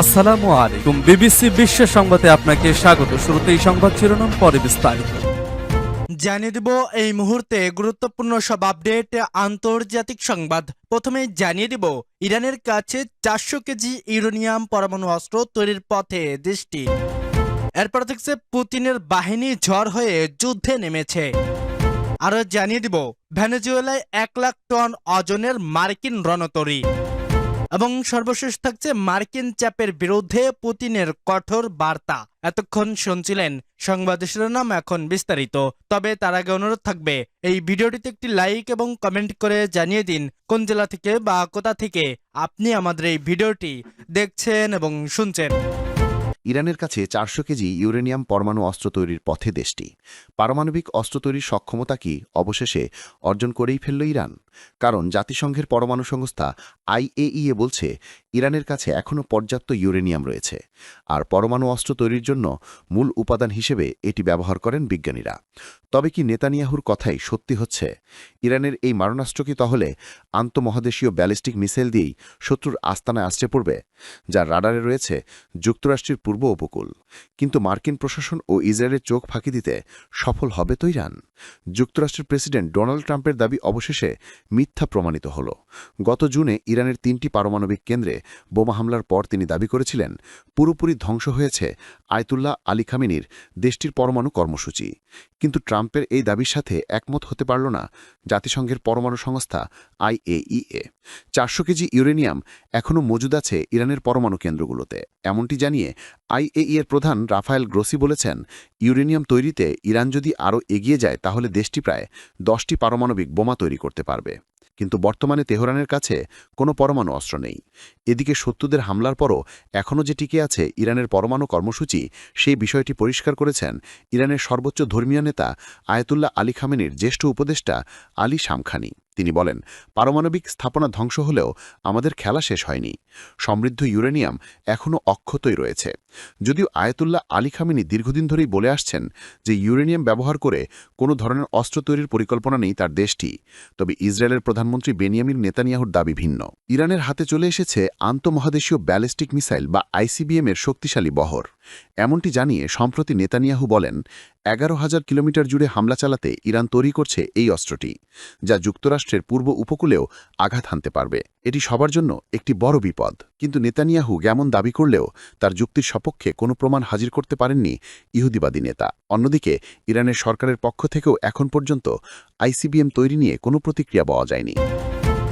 আসসালামু আলাইকুম। বিবিসি বিশ্ব সংবাদে আপনাকে স্বাগত। শুরুতেই সংবাদ শিরোনাম, পরে বিস্তারিত। জানিয়ে দিব, এই মুহূর্তে গুরুত্বপূর্ণ সব আপডেট, আন্তর্জাতিক সংবাদ। প্রথমে জানিয়ে দিব, ইরানের কাছে চারশো কেজি ইউরেনিয়াম পরমাণু অস্ত্র তৈরির পথে দেশটি। এরপর থাকছে পুতিনের বাহিনী ঝড় হয়ে যুদ্ধে নেমেছে। আরও জানিয়ে দিব, ভেনেজুয়েলায় এক লাখ টন ওজনের মার্কিন রণতরী। এবং সর্বশেষ থাকছে মার্কিন চাপের বিরুদ্ধে পুতিনের কঠোর বার্তা। এতক্ষণ শুনছিলেন সংবাদ শিরোনাম এখন বিস্তারিত। তবে তার আগে অনুরোধ থাকবে, এই ভিডিওটিতে একটি লাইক এবং কমেন্ট করে জানিয়ে দিন কোন জেলা থেকে বা কোথা থেকে আপনি আমাদের এই ভিডিওটি দেখছেন এবং শুনছেন। ইরানের কাছে চারশো কেজি ইউরেনিয়াম পরমাণু অস্ত্র তৈরির পথে দেশটি। পারমাণবিক অস্ত্র তৈরির সক্ষমতা কি অবশেষে অর্জন করেই ফেলল ইরান? কারণ জাতিসংঘের পরমাণু সংস্থা আইএইএ বলছে ইরানের কাছে এখনও পর্যাপ্ত ইউরেনিয়াম রয়েছে, আর পরমাণু অস্ত্র তৈরির জন্য মূল উপাদান হিসেবে এটি ব্যবহার করেন বিজ্ঞানীরা। তবে কি নেতানিয়াহুর কথাই সত্যি হচ্ছে? ইরানের এই মারণাস্ত্র কি তাহলে আন্তমহাদেশীয় ব্যালিস্টিক মিসাইল দিয়েই শত্রুর আস্তানায় আসতে পড়বে, যা রাডারে রয়েছে যুক্তরাষ্ট্রের পূর্ব উপকূল? কিন্তু মার্কিন প্রশাসন ও ইসরায়েলের চোখ ফাঁকি দিতে সফল হবে তো ইরান? যুক্তরাষ্ট্রের প্রেসিডেন্ট ডোনাল্ড ট্রাম্পের দাবি অবশেষে মিথ্যা প্রমাণিত হল। গত জুনে ইরানের তিনটি পারমাণবিক কেন্দ্রে বোমা হামলার পর তিনি দাবি করেছিলেন, পুরোপুরি ধ্বংস হয়েছে আয়তুল্লাহ আলী খামিনির দেশটির পরমাণু কর্মসূচি। কিন্তু ট্রাম্পের এই দাবির সাথে একমত হতে পারল না জাতিসংঘের পরমাণু সংস্থা আইএইএ চারশো কেজি ইউরেনিয়াম এখনও মজুদ আছে ইরানের পরমাণু কেন্দ্রগুলোতে। এমনটি জানিয়ে আইএই এর প্রধান রাফায়েল গ্রোসি বলেছেন, ইউরেনিয়াম তৈরিতে ইরান যদি আরও এগিয়ে যায় তাহলে দেশটি প্রায় দশটি পারমাণবিক বোমা তৈরি করতে পারবে। কিন্তু বর্তমানে তেহরানের কাছে কোনো পরমাণু অস্ত্র নেই। এদিকে শত্রুদের হামলার পরও এখনও যে টিকে আছে ইরানের পরমাণু কর্মসূচি, সেই বিষয়টি পরিষ্কার করেছেন ইরানের সর্বোচ্চ ধর্মীয় নেতা আয়তুল্লাহ আলী খামেনির জ্যেষ্ঠ উপদেষ্টা আলী শামখানি। তিনি বলেন, পারমাণবিক স্থাপনা ধ্বংস হলেও আমাদের খেলা শেষ হয়নি। সমৃদ্ধ ইউরেনিয়াম এখনও অক্ষতই রয়েছে। যদিও আয়তুল্লাহ আলী খামেনি দীর্ঘদিন ধরেই বলে আসছেন যে ইউরেনিয়াম ব্যবহার করে কোনো ধরনের অস্ত্র তৈরির পরিকল্পনা নেই তার দেশটি, তবে ইসরায়েলের প্রধানমন্ত্রী বেনিয়ামির নেতানিয়াহুর দাবি ভিন্ন। ইরানের হাতে চলে এসেছে আন্তমহাদেশীয় ব্যালিস্টিক মিসাইল বা আইসিবিএম এর শক্তিশালী বহর। এমনটি জানিয়ে সম্প্রতি নেতানিয়াহু বলেন, এগারো হাজার কিলোমিটার জুড়ে হামলা চালাতে ইরান তৈরি করছে এই অস্ত্রটি, যা যুক্তরাষ্ট্রের পূর্ব উপকূলেও আঘাত হানতে পারবে। এটি সবার জন্য একটি বড় বিপদ। কিন্তু নেতানিয়াহু যেমন দাবি করলেও তার যুক্তির সপক্ষে কোনো প্রমাণ হাজির করতে পারেননি ইহুদিবাদী নেতা। অন্যদিকে, ইরানের সরকারের পক্ষ থেকেও এখন পর্যন্ত আইসিবিএম তৈরি নিয়ে কোনো প্রতিক্রিয়া পাওয়া যায়নি।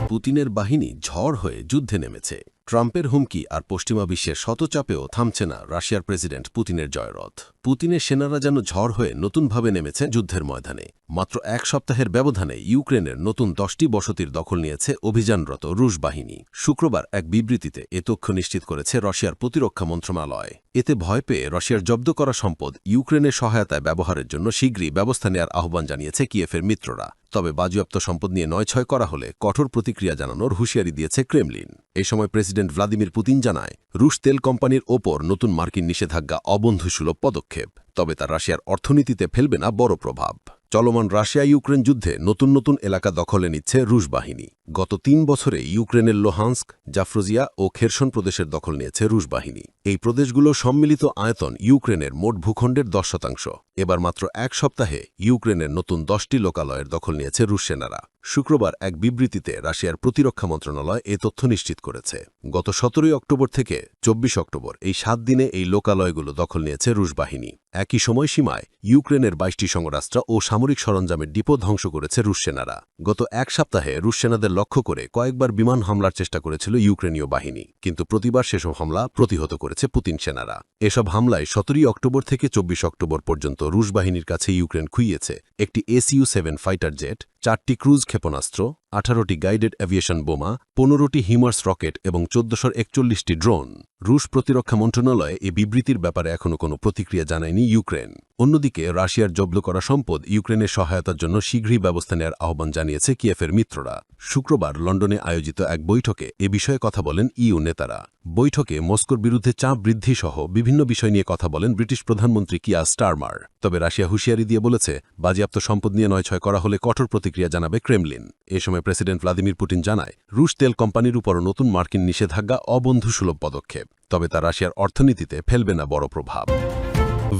পুতিনের বাহিনী ঝড় হয়ে যুদ্ধে নেমেছে। ট্রাম্পের হুমকি আর পশ্চিমা বিশ্বের শতচাপেও থামছে না রাশিয়ার প্রেসিডেন্ট পুতিনের জয়রথ। পুতিনের সেনারা যেন ঝড় হয়ে নতুনভাবে নেমেছে যুদ্ধের ময়দানে। মাত্র এক সপ্তাহের ব্যবধানে ইউক্রেনের নতুন দশটি বসতির দখল নিয়েছে অভিযানরত রুশ বাহিনী। শুক্রবার এক বিবৃতিতে এ তথ্য নিশ্চিত করেছে রাশিয়ার প্রতিরক্ষা মন্ত্রণালয়। এতে ভয় পেয়ে রাশিয়ার জব্দ করা সম্পদ ইউক্রেনের সহায়তায় ব্যবহারের জন্য শীঘ্রই ব্যবস্থা নেওয়ার আহ্বান জানিয়েছে কিয়েফের মিত্ররা। তবে বাজেয়াপ্ত সম্পদ নিয়ে নয় ছয় করা হলে কঠোর প্রতিক্রিয়া জানানোর হুঁশিয়ারি দিয়েছে ক্রেমলিন। এ সময় প্রেসিডেন্ট ভ্লাদিমির পুতিন জানায়, রুশ তেল কোম্পানির ওপর নতুন মার্কিন নিষেধাজ্ঞা অবন্ধুসুলভ পদক্ষেপ, তবে তা রাশিয়ার অর্থনীতিতে ফেলবে না বড় প্রভাব। চলমান রাশিয়া ইউক্রেন যুদ্ধে নতুন নতুন এলাকা দখলে নিচ্ছে রুশ বাহিনী। গত তিন বছরে ইউক্রেনের লোহান্স্ক, জাফরোজিয়া ও খেরসন প্রদেশের দখল নিয়েছে রুশ বাহিনী। এই প্রদেশগুলো সম্মিলিত আয়তন ইউক্রেনের মোট ভূখণ্ডের দশ শতাংশ। এবার মাত্র এক সপ্তাহে ইউক্রেনের নতুন দশটি লোকালয়ের দখল নিয়েছে রুশ সেনারা। শুক্রবার এক বিবৃতিতে রাশিয়ার প্রতিরক্ষা মন্ত্রণালয় এ তথ্য নিশ্চিত করেছে। গত সতেরোই অক্টোবর থেকে চব্বিশ অক্টোবর এই সাত দিনে এই লোকালয়গুলো দখল নিয়েছে রুশ বাহিনী। একই সময়সীমায় ইউক্রেনের বাইশটি সংরাস্ত্র ও সামরিক সরঞ্জামের ডিপো ধ্বংস করেছে রুশ সেনারা। গত এক সপ্তাহে রুশ সেনাদের লক্ষ্য করে কয়েকবার বিমান হামলার চেষ্টা করেছিল ইউক্রেনীয় বাহিনী, কিন্তু প্রতিবার সেসব হামলা প্রতিহত করেছে পুতিন সেনারা। এসব হামলায় সতেরোই অক্টোবর থেকে চব্বিশ অক্টোবর পর্যন্ত রুশ বাহিনীর কাছে ইউক্রেন খুইয়েছে একটি এসইউ সেভেন ফাইটার জেট চারটি ক্রুজ ক্ষেপণাস্ত্র, আঠারোটি গাইডেড অ্যাভিয়েশন বোমা, পনেরোটি হিমার্স রকেট এবং চোদ্দশোর একচল্লিশটি ড্রোন। রুশ প্রতিরক্ষা মন্ত্রণালয় এ বিবৃতির ব্যাপারে এখনও কোনো প্রতিক্রিয়া জানায়নি ইউক্রেন। অন্যদিকে, রাশিয়ার জব্দ করা সম্পদ ইউক্রেনের সহায়তার জন্য শীঘ্রই ব্যবস্থা নেওয়ার আহ্বান জানিয়েছে কিয়েফের মিত্ররা। শুক্রবার লন্ডনে আয়োজিত এক বৈঠকে এ বিষয়ে কথা বলেন ইউ নেতারা। বৈঠকে মস্কোর বিরুদ্ধে চাপ বৃদ্ধি সহ বিভিন্ন বিষয় নিয়ে কথা বলেন ব্রিটিশ প্রধানমন্ত্রী কিয়া স্টারমার। তবে রাশিয়া হুঁশিয়ারি দিয়ে বলেছে, বাজেয়াপ্ত সম্পদ নিয়ে নয়ছয় করা হলে কঠোর প্রতিক্রিয়া জানাবে ক্রেমলিন। এ সময় প্রেসিডেন্ট ভ্লাদিমির পুটিন জানায়, রুশ তেল কোম্পানির উপর নতুন মার্কিন নিষেধাজ্ঞা অবন্ধুসুলভ পদক্ষেপ, তবে তা রাশিয়ার অর্থনীতিতে ফেলবে না বড় প্রভাব।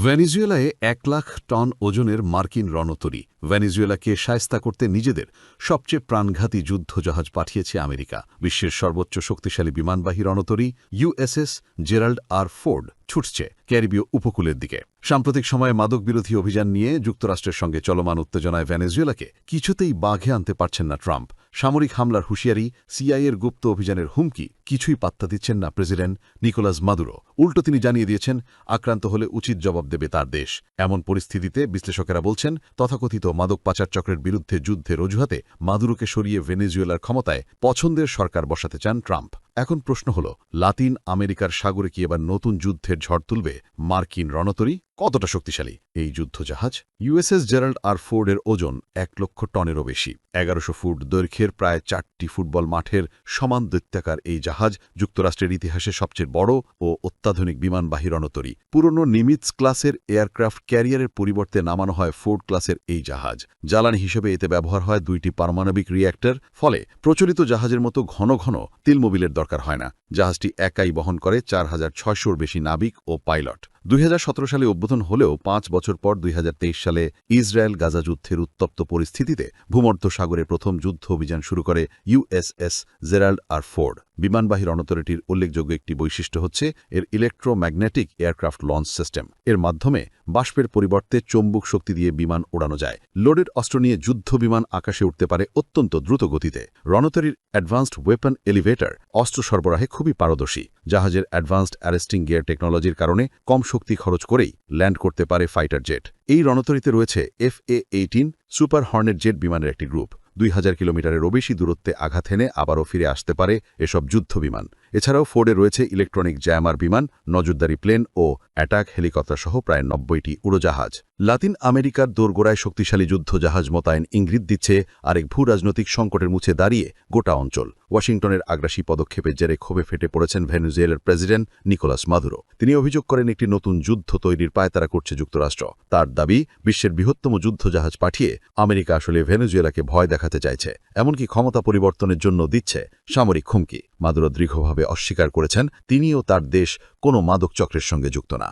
ভেনিজুয়েলায় এক লাখ টন ওজনের মার্কিন রণতরী। ভেনিজুয়েলাকে সায়স্তা করতে নিজেদের সবচেয়ে প্রাণঘাতী যুদ্ধজাহাজ পাঠিয়েছে আমেরিকা। বিশ্বের সর্বোচ্চ শক্তিশালী বিমানবাহী রণতরী ইউএসএস জেরাল্ড আর ফোর্ড ছুটছে ক্যারিবীয় উপকূলের দিকে। সাম্প্রতিক সময়ে মাদক বিরোধী অভিযান নিয়ে যুক্তরাষ্ট্রের সঙ্গে চলমান উত্তেজনায় ভেনেজুয়েলাকে কিছুতেই বাঘে আনতে পারছেন না ট্রাম্প। সামরিক হামলার হুঁশিয়ারি সিআইয়ের গুপ্ত অভিযানের হুমকি, কিছুই পাত্তা দিচ্ছেন না প্রেসিডেন্ট নিকোলাস মাদুরো। উল্টো তিনি জানিয়ে দিয়েছেন, আক্রান্ত হলে উচিত জবাব দেবে তার দেশ। এমন পরিস্থিতিতে বিশ্লেষকেরা বলছেন, তথাকথিত মাদক পাচার চক্রের বিরুদ্ধে যুদ্ধের অজুহাতে মাদুরোকে সরিয়ে ভেনেজুয়েলার ক্ষমতায় পছন্দের সরকার বসাতে চান ট্রাম্প। এখন প্রশ্ন হল, লাতিন আমেরিকার সাগরে কি এবার নতুন যুদ্ধের ঝড় তুলবে? মার্কিন রণতরী কতটা শক্তিশালী? এই যুদ্ধজাহাজ? ইউএসএস জেরাল্ড আর ফোর্ডের ওজন এক লক্ষ টনেরও বেশি। এগারোশো ফুট দৈর্ঘ্যের প্রায় চারটি ফুটবল মাঠের সমান দৈত্যাকার এই জাহাজ যুক্তরাষ্ট্রের ইতিহাসে সবচেয়ে বড় ও অত্যাধুনিক বিমানবাহী রণতরী। পুরনো নিমিটস ক্লাসের এয়ারক্রাফট ক্যারিয়ারের পরিবর্তে নামানো হয় ফোর্ড ক্লাসের এই জাহাজ। জ্বালানি হিসেবে এতে ব্যবহার হয় দুইটি পারমাণবিক রিয়্যাক্টর ফলে প্রচলিত জাহাজের মতো ঘন ঘন তিলমোবিলের দরকার হয় না। জাহাজটি একাই বহন করে চার হাজার ছয়শোর বেশি নাবিক ও পাইলট। দুই হাজার সতেরো সালে উদ্বোধন হলেও পাঁচ বছর পর দুই হাজার তেইশ সালে ইসরায়েল গাজা যুদ্ধের উত্তপ্ত পরিস্থিতিতে ভূমধ্য সাগরে প্রথম যুদ্ধ অভিযান শুরু করে ইউএসএস জেরাল্ড আর ফোর্ড। বিমানবাহী রণতরীটির উল্লেখযোগ্য একটি বৈশিষ্ট্য হচ্ছে এর ইলেকট্রোম্যাগনেটিক এয়ারক্রাফট লঞ্চ সিস্টেম। এর মাধ্যমে বাষ্পের পরিবর্তে চম্বুক শক্তি দিয়ে বিমান ওড়ানো যায়। লোডেড অস্ত্র নিয়ে যুদ্ধ বিমান আকাশে উঠতে পারে অত্যন্ত দ্রুত গতিতে রণতরীর অ্যাডভান্সড ওয়েপন এলিভেটর অস্ত্র সরবরাহে খুবই পারদর্শী। জাহাজের অ্যাডভান্সড অ্যারেস্টিং গিয়ার টেকনোলজির কারণে কম শক্তি খরচ করেই ল্যান্ড করতে পারে ফাইটার জেট। এই রণতরীতে রয়েছে F A eighteen super hornet jet বিমানের একটি গ্রুপ। দুই হাজার কিলোমিটারেরও বেশি দূরত্বে আঘাত হেনে আবারও ফিরে আসতে পারে এসব যুদ্ধ বিমান। এছাড়াও ফোর্ডে রয়েছে ইলেকট্রনিক জ্যামার বিমান, নজরদারি প্লেন ও অ্যাটাক হেলিকপ্টার সহ প্রায় নব্বইটি উড়োজাহাজ। লাতিন আমেরিকার দোরগোড়ায় শক্তিশালী যুদ্ধ জাহাজ মোতায়েন ইঙ্গিত দিচ্ছে আরেক ভূ রাজনৈতিক সংকটের মুছে দাঁড়িয়ে গোটা অঞ্চল। ওয়াশিংটনের আগ্রাসী পদক্ষেপের জেরে ক্ষোভে ফেটে পড়েছেন ভেনেজুয়েলার প্রেসিডেন্ট নিকোলাস মাদুরো। তিনি অভিযোগ করেন একটি নতুন যুদ্ধ তৈরির পায়তারা করছে যুক্তরাষ্ট্র। তার দাবি, বিশ্বের বৃহত্তম যুদ্ধজাহাজ পাঠিয়ে আমেরিকা আসলে ভেনেজুয়েলাকে ভয় দেখাতে চাইছে, এমনকি ক্ষমতা পরিবর্তনের জন্য দিচ্ছে সামরিক হুমকি। মাদুরো দৃঢ়ভাবে অস্বীকার করেছেন, তিনিও তার দেশ কোনো মাদক চক্রের সঙ্গে যুক্ত না।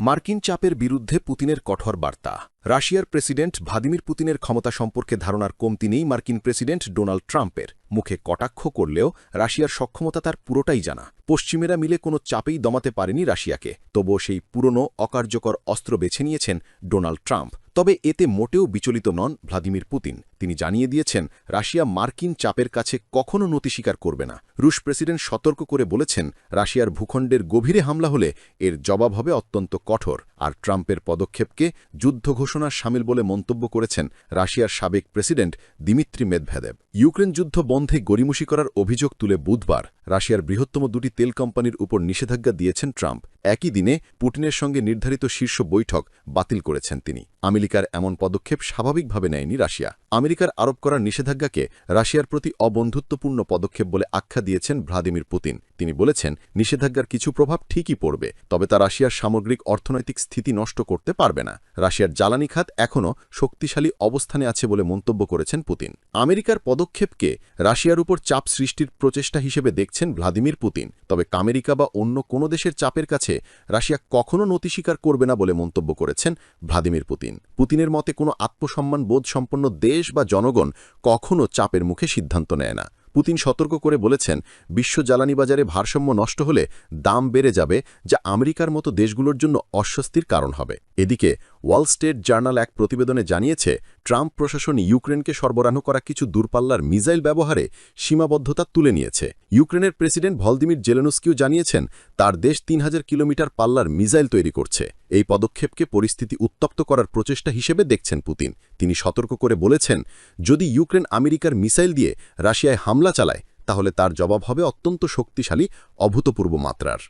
মার্কিন চাপের বিরুদ্ধে পুতিনের কঠোর বার্তা। রাশিয়ার প্রেসিডেন্ট ভ্লাদিমির পুতিনের ক্ষমতা সম্পর্কে ধারণার কমতি নেই মার্কিন প্রেসিডেন্ট ডোনাল্ড ট্রাম্পের। মুখে কটাক্ষ করলেও রাশিয়ার সক্ষমতা তার পুরোটাই জানা। পশ্চিমেরা মিলে কোনো চাপেই দমাতে পারেনি রাশিয়াকে। তবুও সেই পুরনো অকার্যকর অস্ত্র বেছে নিয়েছেন ডোনাল্ড ট্রাম্প। তবে এতে মোটেও বিচলিত নন ভ্লাদিমির পুতিন। তিনি জানিয়ে দিয়েছেন, রাশিয়া মার্কিন চাপের কাছে কখনও নতি স্বীকার করবে না। রুশ প্রেসিডেন্ট সতর্ক করে বলেছেন, রাশিয়ার ভূখণ্ডের গভীরে হামলা হলে এর জবাব হবে অত্যন্ত কঠোর। আর ট্রাম্পের পদক্ষেপকে যুদ্ধ ঘোষণার সামিল বলে মন্তব্য করেছেন রাশিয়ার সাবেক প্রেসিডেন্ট দিমিত্রি মেদভেদেব। ইউক্রেন যুদ্ধ বন্ধে গড়িমসি করার অভিযোগ তুলে বুধবার রাশিয়ার বৃহত্তম দুটি তেল কোম্পানির উপর নিষেধাজ্ঞা দিয়েছেন ট্রাম্প। একই দিনে পুটিনের সঙ্গে নির্ধারিত শীর্ষ বৈঠক বাতিল করেছেন তিনি। আমেরিকার এমন পদক্ষেপ স্বাভাবিকভাবে নেয়নি রাশিয়া। আমেরিকার আরোপ করার নিষেধাজ্ঞাকে রাশিয়ার প্রতি অবন্ধুত্বপূর্ণ পদক্ষেপ বলে আখ্যা দিয়েছেন ভ্লাদিমির পুতিন। তিনি বলেছেন, নিষেধাজ্ঞার কিছু প্রভাব ঠিকই পড়বে, তবে তা রাশিয়ার সামগ্রিক অর্থনৈতিক স্থিতি নষ্ট করতে পারবে না। রাশিয়ার জ্বালানি খাত এখনও শক্তিশালী অবস্থানে আছে বলে মন্তব্য করেছেন পুতিন। আমেরিকার পদক্ষেপকে রাশিয়ার উপর চাপ সৃষ্টির প্রচেষ্টা হিসেবে দেখছেন ভ্লাদিমির পুতিন। তবে আমেরিকা বা অন্য কোনো দেশের চাপের কাছে রাশিয়া কখনও নতি স্বীকার করবে না বলে মন্তব্য করেছেন ভ্লাদিমির পুতিন। পুতিনের মতে কোনো আত্মসম্মান বোধ সম্পন্ন দেশ বা জনগণ কখনও চাপের মুখে সিদ্ধান্ত নেয় না। পুতিন সতর্ক করে বলেছেন, বিশ্ব জ্বালানি বাজারে ভারসাম্য নষ্ট হলে দাম বেড়ে যাবে, যা আমেরিকার মতো দেশগুলোর জন্য অস্বস্তির কারণ হবে। এদিকে ওয়াল স্টেট জার্নাল এক প্রতিবেদনে জানিয়েছে ট্রাম্প প্রশাসন ইউক্রেনকে সরবরাহ করা কিছু দূরপাল্লার মিসাইল ব্যবহারে সীমাবদ্ধতা তুলে নিয়েছে। ইউক্রেনের প্রেসিডেন্ট ভলদিমির জেলেনস্কিও জানিয়েছেন, তার দেশ তিন হাজার কিলোমিটার পাল্লার মিসাইল তৈরি করছে। এই পদক্ষেপকে পরিস্থিতি উত্তপ্ত করার প্রচেষ্টা হিসেবে দেখছেন পুতিন। তিনি সতর্ক করে বলেছেন, যদি ইউক্রেন আমেরিকার মিসাইল দিয়ে রাশিয়ায় হামলা চালায়, তাহলে তার জবাব হবে অত্যন্ত শক্তিশালী, অভূতপূর্ব মাত্রার।